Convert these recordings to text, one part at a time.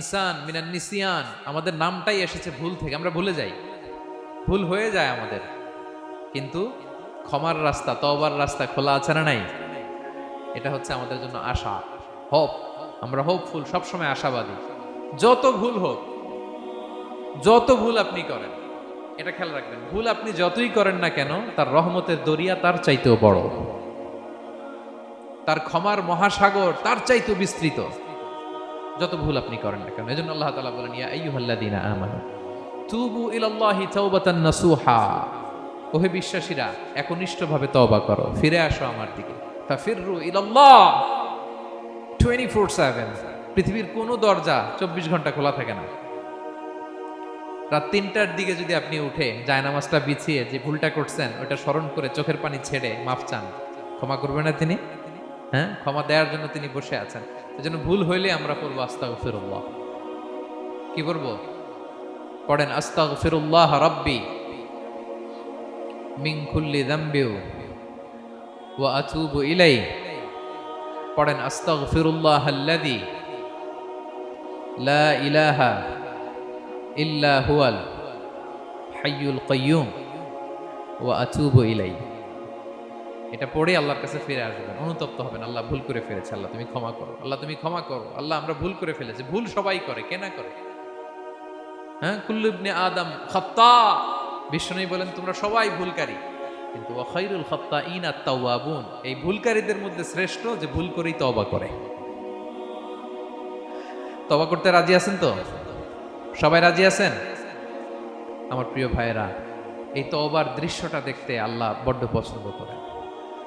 ইনসান মিনান নিসিয়ান, আমাদের নামটাই এসেছে ভুল থেকে, আমরা ভুলে যাই। ভুল হয়ে যায় আমাদের। কিন্তু ক্ষমার রাস্তা, তওবার রাস্তা খোলা আছে না নাই? এটা হচ্ছে আমাদের জন্য আশা। হোপ আমরা হোপফুল সবসময় আশাবাদী। যত ভুল হোক, যত ভুল আপনি করেন, এটা খেয়াল রাখবেন, ভুল আপনি যতই করেন না কেন, তার রহমতের দরিয়া তার চাইতেও বড়। তার ক্ষমার মহাসাগর তার চাইতেও বিস্তৃত। যত ভুল আপনি করেন না কেন? এজন্য আল্লাহ তাআলা বলেন, ইয়া আইয়ুহাল্লাযীনা আমানু, তুবু ইলাল্লাহি তাওবাতান নাসুহা। ওহে বিশ্বাসীরা, একনিষ্ঠভাবে তওবা করো, ফিরে আসো আমার দিকে। ফাফিররু ইলাল্লাহ। 24/7 পৃথিবীর কোনো দরজা 24 ঘণ্টা খোলা থাকে না। রাত তিনটার দিকে যদি আপনি উঠে জায়নামাজটা বিছিয়ে যে ভুলটা করছেন ওটা স্মরণ করে চোখের পানি ছেড়ে মাফ চান। ক্ষমা করবে না তিনি? হ্যাঁ? ক্ষমা দেওয়ার জন্য তিনি বসে আছেন। এজন্য ভুল হইলে আমরা করব আস্তাগ ফিরুল্লাহ কি করব পড়েন আস্তাগ ফিরুল্লাহ রব্বি মিং খুল্লি দাম্বিউ ওয়া আতুবু ইলাই পড়েন আস্তাগ ফিরুল্লাহ আল্লাদি লা ইলাহা ইল্লা হুয়াল হাইয়ুল কাইয়ুম ওয়া আতুবু ইলাই এটা পড়ে আল্লাহর কাছে ফিরে আসবেন, অনুতপ্ত হবেন, আল্লাহ ভুল করে ফেলেছে, আল্লাহ তুমি ক্ষমা করো, আল্লাহ তুমি ক্ষমা করো, আল্লাহ আমরা ভুল করে ফেলেছি, ভুল সবাই করে, কে না করে? হ্যাঁ কুল্লুবনে আদম খত্তা বিষ্ণু বলেন, তোমরা সবাই ভুলকারী। কিন্তু ওয়াখাইরুল খত্তা ইন আত্মাউয়াবুন এই ভুলকারীদের মধ্যে শ্রেষ্ঠ যে ভুল করেই তওবা করে। তবা করতে রাজি আছেন তো? সবাই রাজি আছেন? আমার প্রিয় ভাইয়েরা, এই তওবার দৃশ্যটা দেখতে আল্লাহ বড্ড পছন্দ করে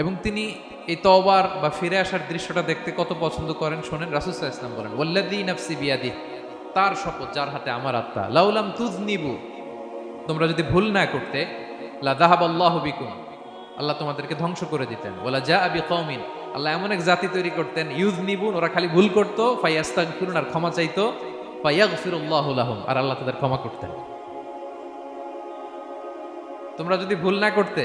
এবং তিনি এই তওবার বা ফিরে আসার দৃশ্যটা দেখতে কত পছন্দ করেন শোনেন রাসুসাহ ইসলাম বলেন ওল্লাদি নাফসি বিয়াদি তার শপথ, যার হাতে আমার আত্মা। লাউলাম তুজ নিবু তোমরা যদি ভুল না করতে, লা বিকুম আল্লাহ তোমাদেরকে ধ্বংস করে দিতেন। ওলা যা আবি কৌমিন আল্লাহ এমন এক জাতি তৈরি করতেন ইউজ নিবুন ওরা খালি ভুল করতো ফাইয়াস্তাগ ফিরুন আর ক্ষমা চাইতো ফাইয়াগ ফিরুল্লাহ লাহুম, আর আল্লাহ তাদের ক্ষমা করতেন। তোমরা যদি ভুল না করতে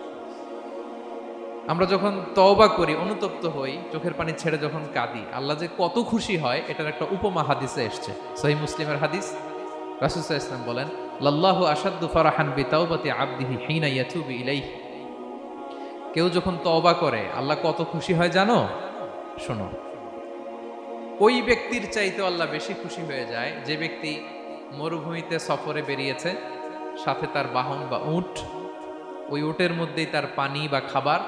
আমরা যখন তওবা করি, অনুতপ্ত হই, চোখের পানি ছেড়ে যখন কাঁদি, আল্লাহ যে কত খুশি হয়, এটার একটা উপমা হাদিসে এসছে। সহি মুসলিমের হাদিস। রাসুসাহ ইসলাম বলেন, লাল্লাহু আসাদ্দু ফারাহান বি তাওবাতি আবদিহি হিনা ইয়াতুবু ইলাইহি। কেউ যখন তওবা করে, আল্লাহ কত খুশি হয় জানো? শোনো। ওই ব্যক্তির চাইতে আল্লাহ বেশি খুশি হয়ে যায়, যে ব্যক্তি মরুভূমিতে সফরে বেরিয়েছে, সাথে তার বাহন বা উট, ওই উটের মধ্যেই তার পানি বা খাবার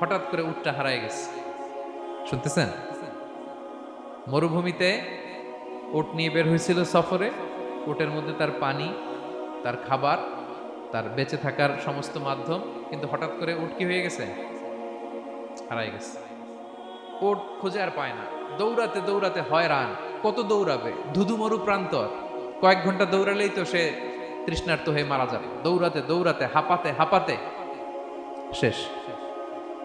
হঠাৎ করে উটটা হারায় গেছে। শুনতেছেন? মরুভূমিতে উট নিয়ে বের হয়েছিল সফরে। উটের মধ্যে তার পানি, তার খাবার, তার বেঁচে থাকার সমস্ত মাধ্যম, কিন্তু হঠাৎ করে উট কি হয়ে গেছে? হারাই গেছে। উট খুঁজে আর পায় না। দৌড়াতে দৌড়াতে হয়রান। কত দৌড়াবে? ধুধু মরু প্রান্তর। কয়েক ঘণ্টা দৌড়ালেই তো সে তৃষ্ণার্ত হয়ে মারা যাবে। দৌড়াতে দৌড়াতে, হাঁপাতে হাঁপাতে। শেষ।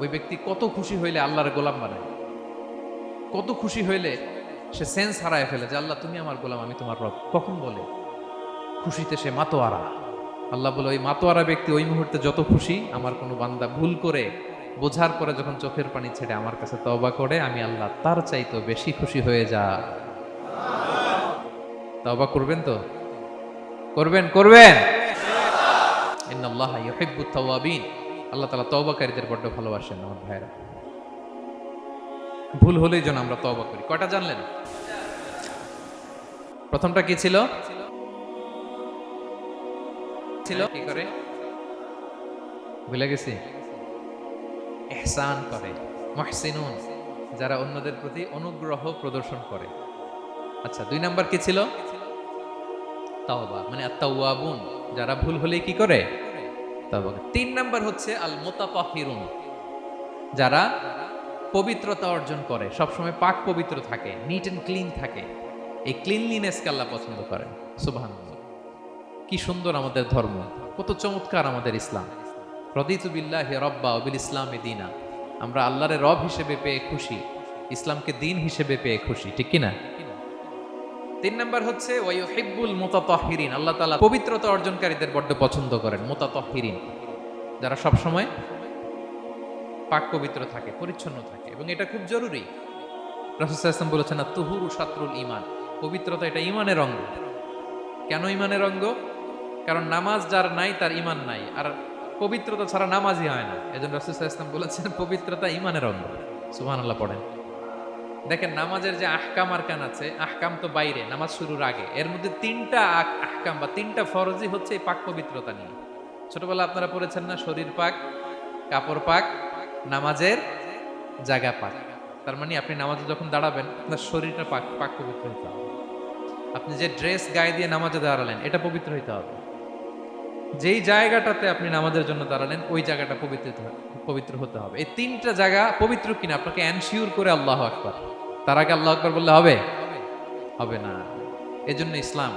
ওই ব্যক্তি কত খুশি হইলে আল্লাহর গোলাম বানায়। কত খুশি হইলে সে সেন্স হারায় ফেলে যে, আল্লাহ, তুমি আমার গোলাম, আমি তোমার রব। কখন বলে? খুশিতে সে মাতোয়ারা। আল্লাহ বলে, ওই মাতোয়ারা ব্যক্তি ওই মুহূর্তে যত খুশি, আমার কোনো বান্দা ভুল করে বোঝার পরে যখন চোখের পানি ছেড়ে আমার কাছে তওবা করে, আমি আল্লাহ তার চাইতো বেশি খুশি হয়ে যা। তওবা করবেন তো? করবেন করবেন। ইন্নাল্লাহ ইউহিব্বুত তাওয়াবিন। আল্লাহ তাআলা তওবাকারীদের বড্ড ভালোবাসেন আমার ভাইরা ভুল হলেই যেন আমরা তওবা করি। কয়টা জানলেন? প্রথমটা কি ছিল? ছিল? কি করে? ভুলে গেছি। ইহসান করে, মুহসিনুন, যারা অন্যদের প্রতি অনুগ্রহ প্রদর্শন করে। আচ্ছা দুই নাম্বার কি ছিল? তাওবা মানে আত্তাওয়াবুন, যারা ভুল হলেই কি করে। তিন হচ্ছে আল যারা পবিত্রতা অর্জন করে। সবসময় পাক পবিত্র থাকে নিট এন্ড ক্লিন থাকে। এই ক্লিনলিনেসকে আল্লাহ পছন্দ করেন। কি সুন্দর আমাদের ধর্ম। কত চমৎকার আমাদের ইসলাম। রদিতু বিল্লাহি রব্বা অবিল ইসলামে দিনা। আমরা আল্লাহরে রব হিসেবে পেয়ে খুশি। ইসলামকে দিন হিসেবে পেয়ে খুশি। ঠিক কিনা? তিন নাম্বার হচ্ছে ওয়াইহিব্বুল মুতাতাহিরিন আল্লাহ তালা পবিত্রতা অর্জনকারীদের বড্ড পছন্দ করেন, মুতাতাহিরিন। যারা সব সময় পাক পবিত্র থাকে, পরিচ্ছন্ন থাকে, এবং এটা খুব জরুরি। রাসূল বলেছেন না তুহুরু শাত্রুল ইমান পবিত্রতা এটা ইমানের অঙ্গ। কেন ইমানের অঙ্গ? কারণ নামাজ যার নাই, তার ইমান নাই, আর পবিত্রতা ছাড়া নামাজই হয় না। এজন্য রাসূল ইসলাম বলেছেন, পবিত্রতা ইমানের অঙ্গ সুবহানাল্লাহ পড়েন। দেখেন নামাজের যে আহকাম আরকান আছে, আহকাম তো বাইরে, নামাজ শুরুর আগে। এর মধ্যে তিনটা আহ- আহকাম বা তিনটা ফরজই হচ্ছে এই পাক পবিত্রতা নিয়ে। ছোটবেলা আপনারা পড়েছেন না, শরীর পাক, কাপড় পাক, নামাজের জায়গা পাক। তার মানে আপনি নামাজে যখন দাঁড়াবেন, আপনার শরীরটা পাক পাক পবিত্র হতে হবে। আপনি যে ড্রেস গায়ে দিয়ে নামাজে দাঁড়ালেন, এটা পবিত্র হইতে হবে। যেই জায়গাটাতে আপনি নামাজের জন্য দাঁড়ালেন, ওই জায়গাটা পবিত্র হতে হবে- পবিত্র হতে হবে। এই তিনটা জায়গা পবিত্র কিনা আপনাকে এনশিওর করে আল্লাহ আকবার। তার আগে আল্লাহ আকবার বললে হবে? হবে না। এজন্য ইসলাম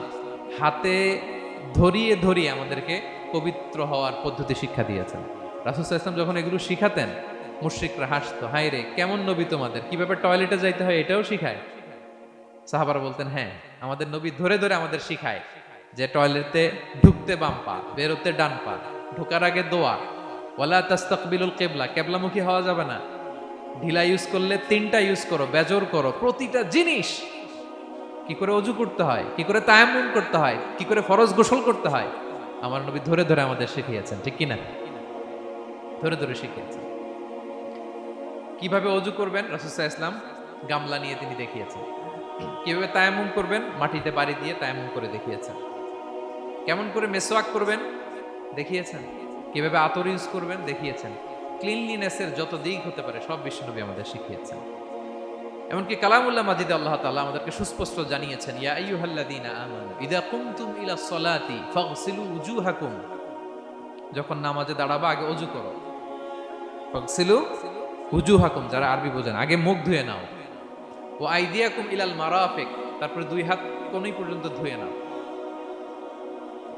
হাতে ধরিয়ে ধরিয়ে আমাদেরকে পবিত্র হওয়ার পদ্ধতি শিক্ষা দিয়েছেন। রাসুল ইসলাম যখন এগুলো শিখাতেন, মুশ্রিকরা হাসতো হাই রে, কেমন নবী তোমাদের? কীভাবে টয়লেটে যাইতে হয়, এটাও শিখায়? সাহাবারা বলতেন হ্যাঁ আমাদের নবী ধরে ধরে আমাদের শিখায় যে টয়লেটে ঢুকতে বাম পা, বেরোতে ডান পা, ঢোকার আগে দোয়া ওয়ালা তাস্তাকবিলুল কেবলা, কেবলামুখী হওয়া যাবে না। ঢিলা ইউজ করলে তিনটা ইউজ করো বেজর করো, প্রতিটা জিনিস কি করে অজু করতে হয়, কি করে তায়াম্মুম করতে হয়, কি করে ফরজ গোসল করতে হয়, আমার নবী ধরে ধরে আমাদের শিখিয়েছেন, ঠিক কি না ধরে ধরে শিখিয়েছেন। কীভাবে অজু করবেন? রাসুসাহ ইসলাম গামলা নিয়ে তিনি দেখিয়েছেন। কীভাবে তায়াম্মুম করবেন? মাটিতে বাড়ি দিয়ে তায়াম্মুম করে দেখিয়েছেন। কেমন করে মেসোয়াক করবেন? দেখিয়েছেন? কীভাবে আতর ইউজ করবেন দেখিয়েছেন। ক্লিনলিনেসের যত দিক হতে পারে, সব বিশ্বনবী আমাদের শিখিয়েছেন। এমনকি কালামুল্লাহ মাজিদ আল্লাহ তাআলা আমাদেরকে সুস্পষ্ট জানিয়েছেন, ইয়া আইয়ুহাল্লাযীনা আমানু ইযা কুমতুম ইলা সলাতি ফাগসিলু উজুহাকুম। যখন নামাজে দাঁড়াবা, আগে অজু করো। ফাগসিলু উজুহাকুম, যারা আরবি বোঝেন, আগে মুখ ধুয়ে নাও। ও আইদিয়াকুম ইলাল মারাফিক, তারপরে দুই হাত কোনই পর্যন্ত ধুয়ে নাও।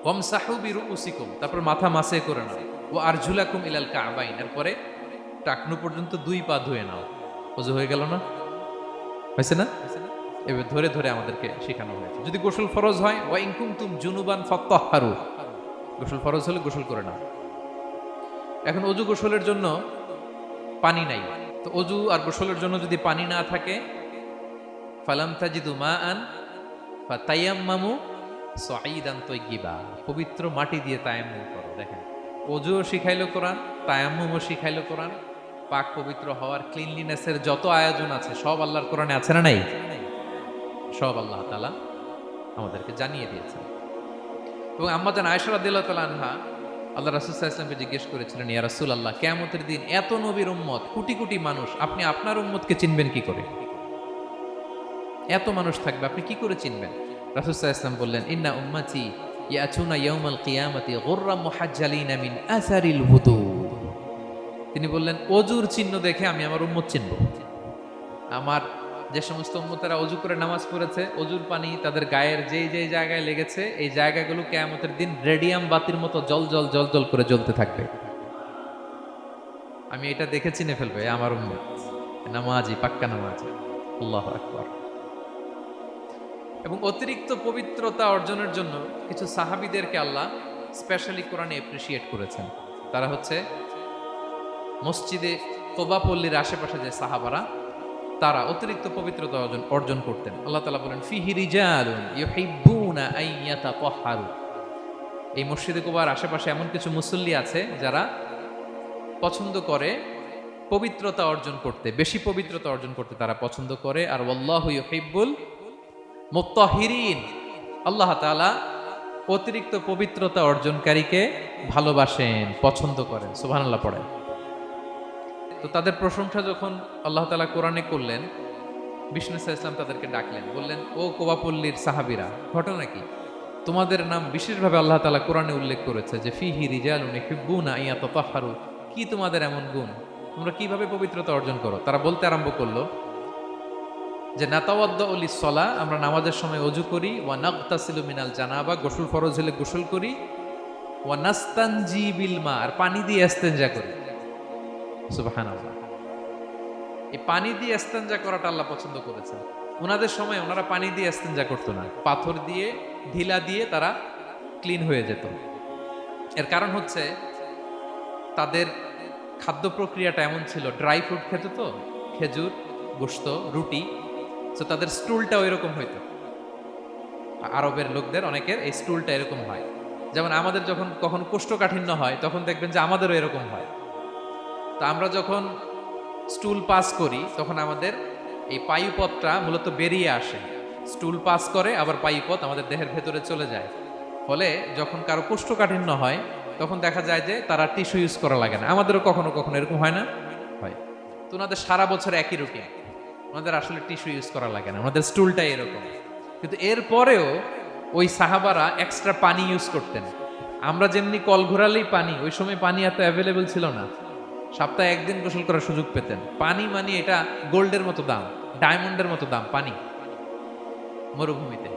ওয়ামসাহু বিরুউসিকুম, তারপর মাথা মাসে করে নাও। ও আরজুলাকুম ইলাল কাবাইন। এরপরে টাকনু পর্যন্ত দুই পা ধুয়ে নাও। অজু হয়ে গেল না? হয়েছে না? এবার ধরে ধরে আমাদেরকে শেখানো হয়েছে। যদি গোসল ফরজ হয়, ওয়া ইনকুম তুম জুনুবান ফাত্তাহারু। গোসল ফরজ হলে গোসল করে নাও। এখন অজু গোসলের জন্য পানি নাই। তো অজু আর গোসলের জন্য যদি পানি না থাকে, ফালাম তাজিদু মা আন বা তাইয়াম্মামু সাঈদান তৈগিবা পবিত্র মাটি দিয়ে তায়াম্মুম করো, দেখেন। অজুও শিখাইলো কোরআন, তায়াম্মুমও শিখাইলো কোরআন। পাক পবিত্র হওয়ার ক্লিনলিনেসের যত আয়োজন আছে, সব আল্লাহর কোরআনে আছে না নাই? সব আল্লাহ তাআলা আমাদেরকে জানিয়ে দিয়েছেন। এবং আম্মা জান আয়েশা রাদিয়াল্লাহু তাআলা আনহা আল্লাহ রাসূল আলাইহি জিজ্ঞেস করেছিলেন, ইয়া রাসুল আল্লাহ কেমতের দিন এত নবীর উম্মত, কোটি কোটি মানুষ, আপনি আপনার উম্মতকে চিনবেন কি করে? এত মানুষ থাকবে, আপনি কি করে চিনবেন? রাসূল ওয়াসাল্লাম বললেন, ইন্না উম্মতি ইয়াতুনা ইয়াউমাল কিয়ামাতি গুররাম মুহাজ্জালিনা মিন আসারিল wudu তিনি বললেন, অজুর চিহ্ন দেখে আমি আমার উম্মত চিনব। আমার যে সমস্ত উম্মতেরা অজু করে নামাজ পড়েছে, অজুর পানি তাদের গায়ের যেই যেই জায়গায় লেগেছে, এই জায়গাগুলো কেয়ামতের দিন রেডিয়াম বাতির মতো জল জল জল জল করে জ্বলতে থাকবে। আমি এটা দেখে চিনে ফেলবে আমার উম্মত। নামাজি পাক্কা নামাজি। আল্লাহ আকবার। এবং অতিরিক্ত পবিত্রতা অর্জনের জন্য কিছু সাহাবিদেরকে আল্লাহ স্পেশালি কোরআনে এপ্রিসিয়েট করেছেন। তারা হচ্ছে মসজিদে কোবাপল্লীর আশেপাশে যে সাহাবারা, তারা অতিরিক্ত পবিত্রতা অর্জন অর্জন করতেন। আল্লাহ তালা বলেন, ফিহি রিজালুন ইউহিব্বুনা আন ইয়াতাতাহহারু এই মসজিদে কোবার আশেপাশে এমন কিছু মুসল্লি আছে যারা পছন্দ করে পবিত্রতা অর্জন করতে, বেশি পবিত্রতা অর্জন করতে তারা পছন্দ করে, আর ওয়াল্লাহু ইউহিব্বুল মুত্তাহিরিন। আল্লাহ তাআলা অতিরিক্ত পবিত্রতা অর্জনকারীকে ভালোবাসেন, পছন্দ করেন। সুবহানাল্লাহ পড়েন। তো তাদের প্রশংসা যখন আল্লাহ তালা কোরআনে করলেন, বিষ্ণু ইসা ইসলাম তাদেরকে ডাকলেন, বললেন, ও কোবাপল্লীর সাহাবিরা, ঘটনা কি? তোমাদের নাম বিশেষভাবে আল্লাহ তালা কোরআনে উল্লেখ করেছে যে, ফিহি রিজালুন ইহিব্বুনা ইয়া তাতাহহারু কি তোমাদের এমন গুণ? তোমরা কীভাবে পবিত্রতা অর্জন করো? তারা বলতে আরম্ভ করল যে নাতাওয়াদ্দ অলি সলা, আমরা নামাজের সময় অজু করি, ওয়া নাগতাসিলু মিনাল জানাবা, গোসল ফরজ হলে গোসল করি, ওয়া নাস্তানজি বিল মা, আর পানি দিয়ে ইস্তেঞ্জা করি। সুবহানাল্লাহ। এই পানি দিয়ে ইস্তেঞ্জা করাটা আল্লাহ পছন্দ করেছেন। ওনাদের সময় ওনারা পানি দিয়ে ইস্তেঞ্জা করতো না। পাথর দিয়ে, ঢিলা দিয়ে তারা ক্লিন হয়ে যেত। এর কারণ হচ্ছে, তাদের খাদ্য প্রক্রিয়াটা এমন ছিল, ড্রাই ফ্রুট খেত তো, খেজুর, গোস্ত, রুটি তো তাদের স্টুলটা ওই রকম হইতো। আরবের লোকদের অনেকের এই স্টুলটা এরকম হয়। যেমন আমাদের যখন কখন কোষ্ঠকাঠিন্য হয়, তখন দেখবেন যে আমাদেরও এরকম হয়। তো আমরা যখন স্টুল পাস করি, তখন আমাদের এই পায়ুপথটা মূলত বেরিয়ে আসে। স্টুল পাস করে, আবার পায়ুপথ আমাদের দেহের ভেতরে চলে যায়। ফলে যখন কারও কোষ্ঠকাঠিন্য হয়, তখন দেখা যায় যে তারা টিস্যু ইউজ করা লাগে না। আমাদেরও কখনো কখনো এরকম হয় না? হয়। তো ওনাদের সারা বছর একই রুটিন ওনাদের আসলে টিস্যু ইউজ করা লাগে না, ওনাদের স্টুলটা এরকম। কিন্তু এরপরেও ওই সাহাবারা এক্সট্রা পানি ইউজ করতেন। আমরা যেমনি কল ঘোরালেই পানি, ওই সময় পানি এত অ্যাভেলেবেল ছিল না। সপ্তাহে একদিন গোসল করার সুযোগ পেতেন। পানি মানে এটা গোল্ডের মতো দাম, ডায়মন্ডের মতো দাম, পানি। মরুভূমিতে।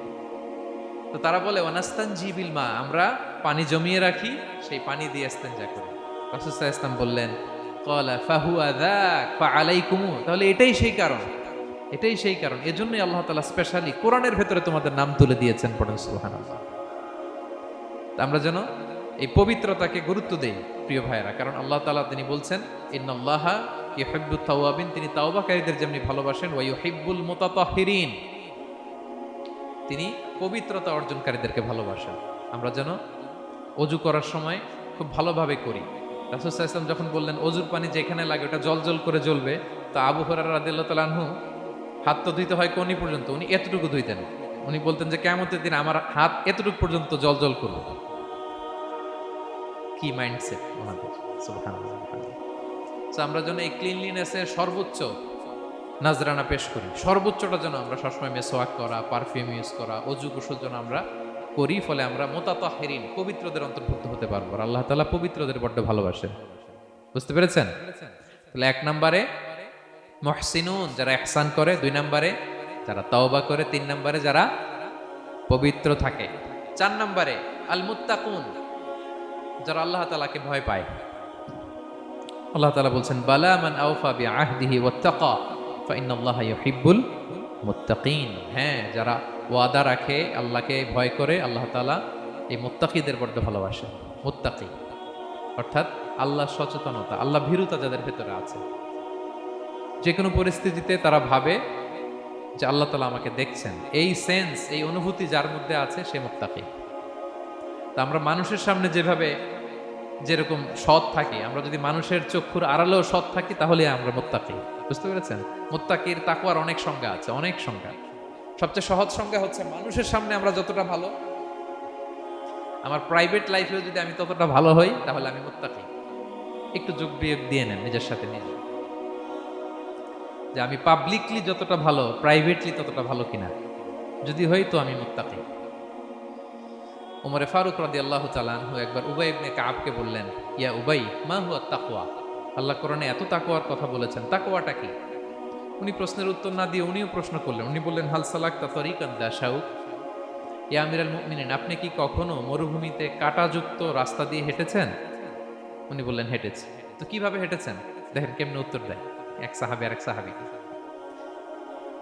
তো তারা বলে অনাস্তান জিবিল মা, আমরা পানি জমিয়ে রাখি, সেই পানি দিয়ে ইস্তেঞ্জা করি। রাসুসাহ ইসলাম বললেন, কলা ফাহু আদাক ফা আলাইকুমু তাহলে এটাই সেই কারণ। এটাই সেই কারণ। এজন্যই আল্লাহ তালা স্পেশালি কোরআনের ভেতরে তোমাদের নাম তুলে দিয়েছেন পড়েন সুহান আমরা যেন এই পবিত্রতাকে গুরুত্ব দেই, প্রিয় ভাইয়েরা, কারণ আল্লাহ তালা তিনি বলছেন ইন্নআল্লাহা ইহিব্বুত তাওয়াবিন তিনি তাওবাকারীদের যেমনি ভালোবাসেন, ওয়া ইউহিব্বুল মুতাতাহহিরিন তিনি পবিত্রতা অর্জনকারীদেরকে ভালোবাসেন। আমরা যেন অজু করার সময় খুব ভালোভাবে করি। রাসুসাহ ইসলাম যখন বললেন, অজুর পানি যেখানে লাগে ওটা জল জল করে জ্বলবে তা আবু হরার রাদিল্লাহ তালাহু হাত তো ধুইতে হয় কোনি পর্যন্ত, উনি এতটুকু ধুইতেন। উনি বলতেন যে কেমতের দিন আমার হাত এতটুকু পর্যন্ত জল জল করবে। কি মাইন্ডসেট ওনাদের আমরা যেন এই ক্লিনলিনেসের সর্বোচ্চ নাজরানা পেশ করি। সর্বোচ্চটা যেন আমরা সবসময় মেসোয়াক করা পারফিউম ইউজ করা, অজু গোসল যেন আমরা করি, ফলে আমরা মোতাতাহেরিন পবিত্রদের অন্তর্ভুক্ত হতে পারব। আল্লাহ তালা পবিত্রদের বড্ড ভালোবাসেন। বুঝতে পেরেছেন? তাহলে এক নম্বরে মহসিনুন, যারা এহসান করে দুই নম্বরে, যারা তাওবা করে তিন নম্বরে, যারা পবিত্র থাকে। চার নম্বরে আল মুত্তাকুন যারা আল্লাহ তালাকে ভয় পায়। আল্লাহ তালা বলছেন, বালা মান আউফা বি আহদিহি ওয়াত্তাকা ইউহিব্বুল মুত্তাকিন। হ্যাঁ যারা ওয়াদা রাখে, আল্লাহকে ভয় করে, আল্লাহ তালা এই মুত্তাকিদের বড্ড ভালোবাসে। মুত্তাকি, অর্থাৎ আল্লাহ সচেতনতা, আল্লাহ ভীরুতা যাদের ভেতরে আছে। যে কোনো পরিস্থিতিতে তারা ভাবে যে আল্লাহ তালা আমাকে দেখছেন। এই সেন্স এই অনুভূতি যার মধ্যে আছে সে মুত্তাকি। তা আমরা মানুষের সামনে যেভাবে যেরকম সৎ থাকি, আমরা যদি মানুষের চক্ষুর আড়ালেও সৎ থাকি, তাহলে আমরা মোত্তাকি। বুঝতে পেরেছেন? মোত্তাকির তাকুয়ার অনেক সংজ্ঞা আছে, অনেক সংজ্ঞা। সবচেয়ে সহজ সংজ্ঞা হচ্ছে মানুষের সামনে আমরা যতটা ভালো, আমার প্রাইভেট লাইফেও যদি আমি ততটা ভালো হই, তাহলে আমি মোত্তাকি। একটু যোগ বিয়োগ দিয়ে নেন নিজের সাথে নিজে। যে আমি পাবলিকলি যতটা ভালো প্রাইভেটলি ততটা ভালো কিনা। যদি হই তো আমি মোত্তাকি। ওমরে ফারুক রাদি আল্লাহ তালানহু একবার উবাই ইবনে কাবকে বললেন, ইয়া উবাই, মা হুয়া তাকওয়া? আল্লাহ কোরআনে এত তাকওয়ার কথা বলেছেন। তাকওয়াটা কি? উনি প্রশ্নের উত্তর না দিয়ে উনিও প্রশ্ন করলেন। উনি বললেন, হাল সালাক তা তরিকান দা শাউক ইয়া আমিরাল মুমিনিন, আপনি কি কখনো মরুভূমিতে কাঁটাযুক্ত রাস্তা দিয়ে হেঁটেছেন? উনি বললেন, হেঁটেছি। তো কীভাবে হেঁটেছেন? দেখেন কেমনে উত্তর দেয়। এক সাহাবি আর এক সাহাবি।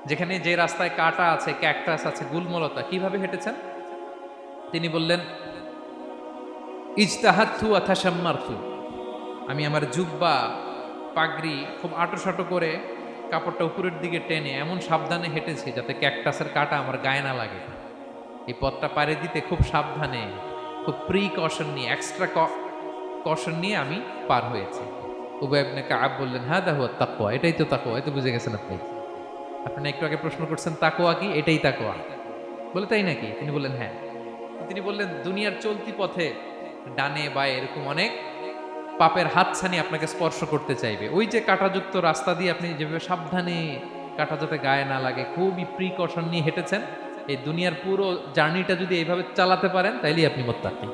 যেখানে যে রাস্তায় কাটা আছে ক্যাকটাস আছে, গুলমলতা, কীভাবে হেঁটেছেন? তিনি বললেন, ইজতাহাতু আথাসাম্মারতু আমি আমার জুব্বা, পাগড়ি খুব আটো করে কাপড়টা উপরের দিকে টেনে এমন সাবধানে হেঁটেছি যাতে ক্যাকটাসের কাটা আমার গায়ে না লাগে। এই পথটা পাড়ে দিতে খুব সাবধানে, খুব প্রি কশন নিয়ে এক্সট্রা কশন নিয়ে আমি পার হয়েছি। উবাই ইবনে কাব বললেন হ্যাঁ তাকোয়া এটাই তো তাকোয়া বুঝে গেছেন আপনি। একটু আগে প্রশ্ন করছেন তাকোয়া কি? এটাই তাকোয়া বলে তাই নাকি? তিনি বললেন হ্যাঁ। তিনি বললেন, দুনিয়ার চলতি পথে ডানে বা এরকম অনেক পাপের হাতছানি আপনাকে স্পর্শ করতে চাইবে। ওই যে কাঁটাযুক্ত রাস্তা দিয়ে আপনি যেভাবে সাবধানে কাঁটা যাতে গায়ে না লাগে, খুবই প্রিকশন নিয়ে হেঁটেছেন, এই দুনিয়ার পুরো জার্নিটা যদি এইভাবে চালাতে পারেন, তাইলেই আপনি মোত্তাকি।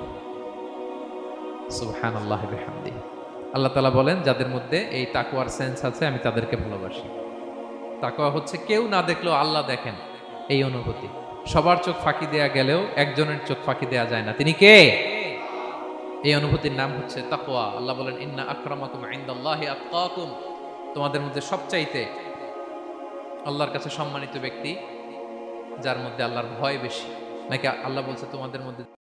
সুবহান আল্লাহ বিহামদি। আল্লাহ তালা বলেন, যাদের মধ্যে এই তাকুয়ার সেন্স আছে, আমি তাদেরকে ভালোবাসি। তাকুয়া হচ্ছে কেউ না দেখলেও আল্লাহ দেখেন এই অনুভূতি। সবার চোখ ফাঁকি দেয়া গেলেও একজনের চোখ ফাঁকি দেয়া যায় না। তিনি কে? এই অনুভূতির নাম হচ্ছে তাকওয়া। আল্লাহ বলেন, ইন্না আকরামাকুম ইনদাল্লাহি আতকাকুম। তোমাদের মধ্যে সবচাইতে আল্লাহর কাছে সম্মানিত ব্যক্তি, যার মধ্যে আল্লাহর ভয় বেশি। নাকি আল্লাহ বলছে, তোমাদের মধ্যে